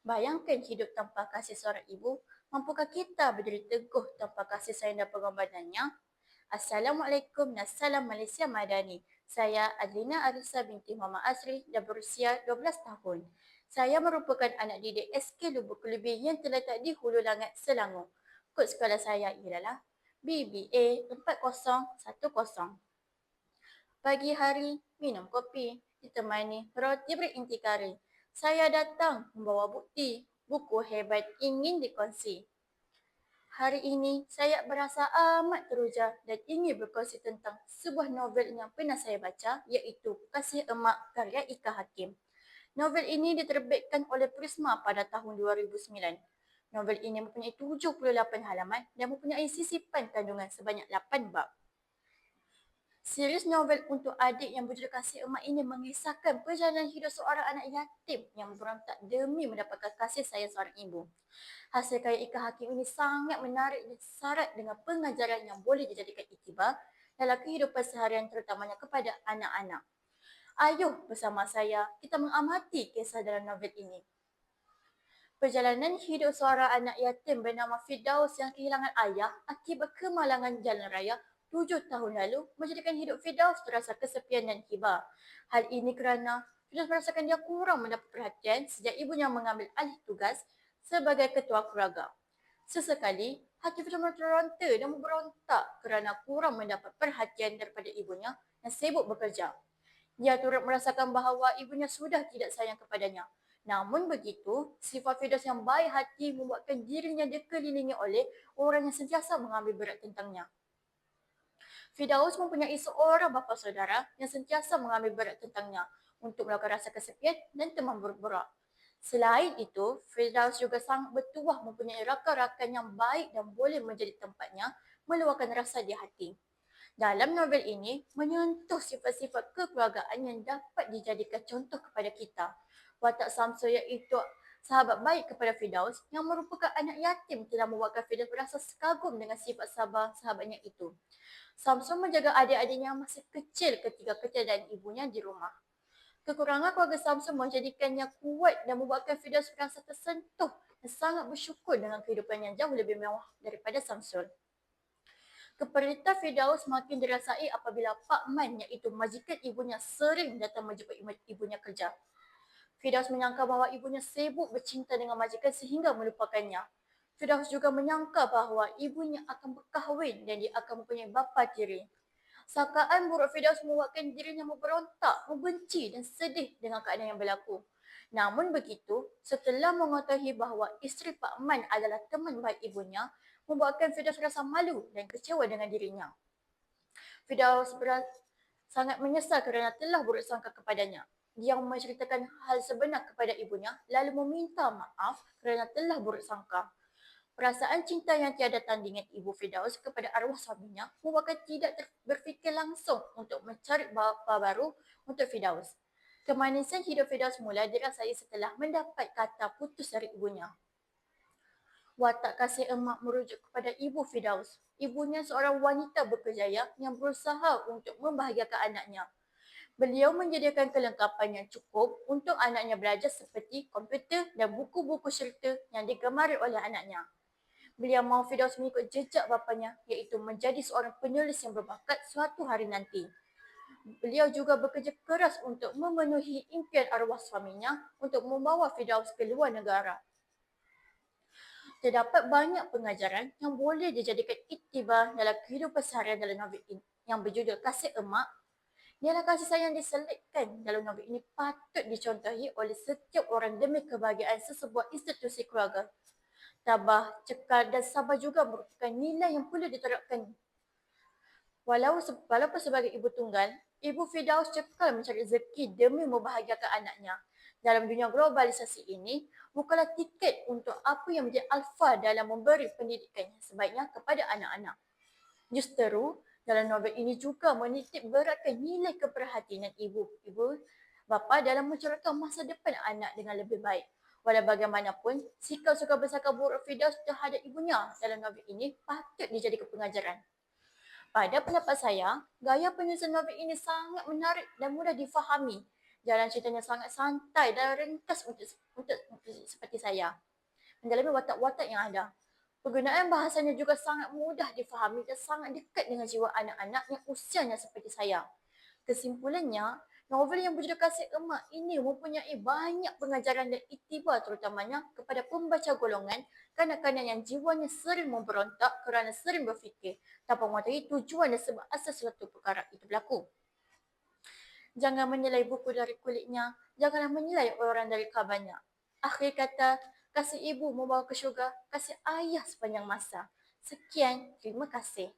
Bayangkan hidup tanpa kasih seorang ibu. Mampukah kita berdiri teguh tanpa kasih sayang dan pengorbanannya? Assalamualaikum Nassalam Malaysia Madani. Saya Adlina Arisa binti Muhammad Asri dan berusia 12 tahun. Saya merupakan anak didik SK Lubuk Kelebih yang terletak di Hulu Langat, Selangor. Kod sekolah saya ialah BBA 4010. Pagi hari, minum kopi, ditemani roti berinti kari. Saya datang membawa bukti, buku hebat ingin dikongsi. Hari ini saya berasa amat teruja dan ingin berkongsi tentang sebuah novel yang pernah saya baca iaitu Kasih Emak karya Ika Hakim. Novel ini diterbitkan oleh Prisma pada tahun 2009. Novel ini mempunyai 78 halaman dan mempunyai sisipan kandungan sebanyak 8 bab. Series novel untuk adik yang berjudul Kasih Emak ini mengisahkan perjalanan hidup seorang anak yatim yang berontak demi mendapatkan kasih sayang seorang ibu. Hasil karya Ika Hakim ini sangat menarik dan syarat dengan pengajaran yang boleh dijadikan iktibar dalam kehidupan seharian terutamanya kepada anak-anak. Ayuh bersama saya kita mengamati kisah dalam novel ini. Perjalanan hidup seorang anak yatim bernama Firdaus yang kehilangan ayah akibat kemalangan jalan raya tujuh tahun lalu menjadikan hidup Firdaus terasa kesepian dan hiba. Hal ini kerana Firdaus merasakan dia kurang mendapat perhatian sejak ibunya mengambil alih tugas sebagai ketua keluarga. Sesekali, hati Firdaus meronta dan memberontak kerana kurang mendapat perhatian daripada ibunya yang sibuk bekerja. Dia turut merasakan bahawa ibunya sudah tidak sayang kepadanya. Namun begitu, sifat Firdaus yang baik hati membuatkan dirinya dikelilingi oleh orang yang sentiasa mengambil berat tentangnya. Firdaus mempunyai seorang bapa saudara yang sentiasa mengambil berat tentangnya untuk melakukan rasa kesepian dan teman bergerak. Selain itu, Firdaus juga sangat bertuah mempunyai rakan-rakan yang baik dan boleh menjadi tempatnya meluahkan rasa di hati. Dalam novel ini menyentuh sifat-sifat kekeluargaan yang dapat dijadikan contoh kepada kita. Watak Samsul iaitu sahabat baik kepada Firdaus yang merupakan anak yatim telah membuatkan Firdaus berasa sekagum dengan sifat sabar sahabatnya itu. Samsul menjaga adik-adiknya masih kecil ketika ketiadaan ibunya di rumah. Kekurangan keluarga Samsul menjadikannya kuat dan membuatkan Firdaus berasa tersentuh dan sangat bersyukur dengan kehidupan yang jauh lebih mewah daripada Samsul. Keperitan Firdaus makin dirasai apabila Pak Man iaitu majikan ibunya sering datang menjemput ibunya kerja. Firdaus menyangka bahawa ibunya sibuk bercinta dengan majikan sehingga melupakannya. Firdaus juga menyangka bahawa ibunya akan berkahwin dan dia akan mempunyai bapa tiri. Sangkaan buruk Firdaus membuatkan dirinya memberontak, membenci dan sedih dengan keadaan yang berlaku. Namun begitu, setelah mengetahui bahawa isteri Pak Man adalah teman baik ibunya, membuatkan Firdaus rasa malu dan kecewa dengan dirinya. Firdaus berat, sangat menyesal kerana telah buruk sangka kepadanya. Dia menceritakan hal sebenar kepada ibunya lalu meminta maaf kerana telah buruk sangka. Perasaan cinta yang tiada tandingan ibu Firdaus kepada arwah suaminya membuatkan tidak berfikir langsung untuk mencari bapa baru untuk Firdaus. Kemanisan hidup Firdaus mula dirasai setelah mendapat kata putus dari ibunya watak kasih emak merujuk kepada ibu Firdaus. Ibunya seorang wanita berkejaya yang berusaha untuk membahagiakan anaknya. Beliau menyediakan kelengkapan yang cukup untuk anaknya belajar seperti komputer dan buku-buku cerita yang digemari oleh anaknya. Beliau mahu Firdaus mengikut jejak bapanya iaitu menjadi seorang penulis yang berbakat suatu hari nanti. Beliau juga bekerja keras untuk memenuhi impian arwah suaminya untuk membawa Firdaus ke luar negara terdapat banyak pengajaran yang boleh dijadikan iktibar dalam kehidupan seharian dalam novel yang berjudul Kasih Emak. Ialah kasih sayang diselitkan dalam novel ini patut dicontohi oleh setiap orang demi kebahagiaan sesebuah institusi keluarga. Tabah, cekal dan sabar juga merupakan nilai yang perlu diterapkan. Walau walaupun sebagai ibu tunggal, Ibu Firdaus cekal mencari rezeki demi membahagiakan anaknya dalam dunia globalisasi ini bukanlah tiket untuk apa yang menjadi alfa dalam memberi pendidikan sebaiknya kepada anak-anak. Justeru, dalam novel ini juga menitip beratkan nilai keperhatian ibu, ibu bapa dalam menceritakan masa depan anak dengan lebih baik. Walau bagaimanapun, sikap suka bersakar buruk Firdaus terhadap ibunya dalam novel ini patut dijadikan pengajaran. Pada pendapat saya, gaya penyusun novel ini sangat menarik dan mudah difahami Jalan ceritanya sangat santai dan ringkas untuk, untuk, untuk seperti saya. Mendalami watak-watak yang ada. Penggunaan bahasanya juga sangat mudah difahami dan sangat dekat dengan jiwa anak-anak yang usianya seperti saya. Kesimpulannya, novel yang berjudul Kasih Emak ini mempunyai banyak pengajaran dan iktibar terutamanya kepada pembaca golongan kanak-kanak yang jiwanya sering memberontak kerana sering berfikir tanpa mengetahui tujuan dan sebab asal suatu perkara itu berlaku. Jangan menilai buku dari kulitnya, janganlah menilai orang dari kabarnya. Akhir kata, kasih ibu membawa ke syurga, kasih ayah sepanjang masa. Sekian, terima kasih.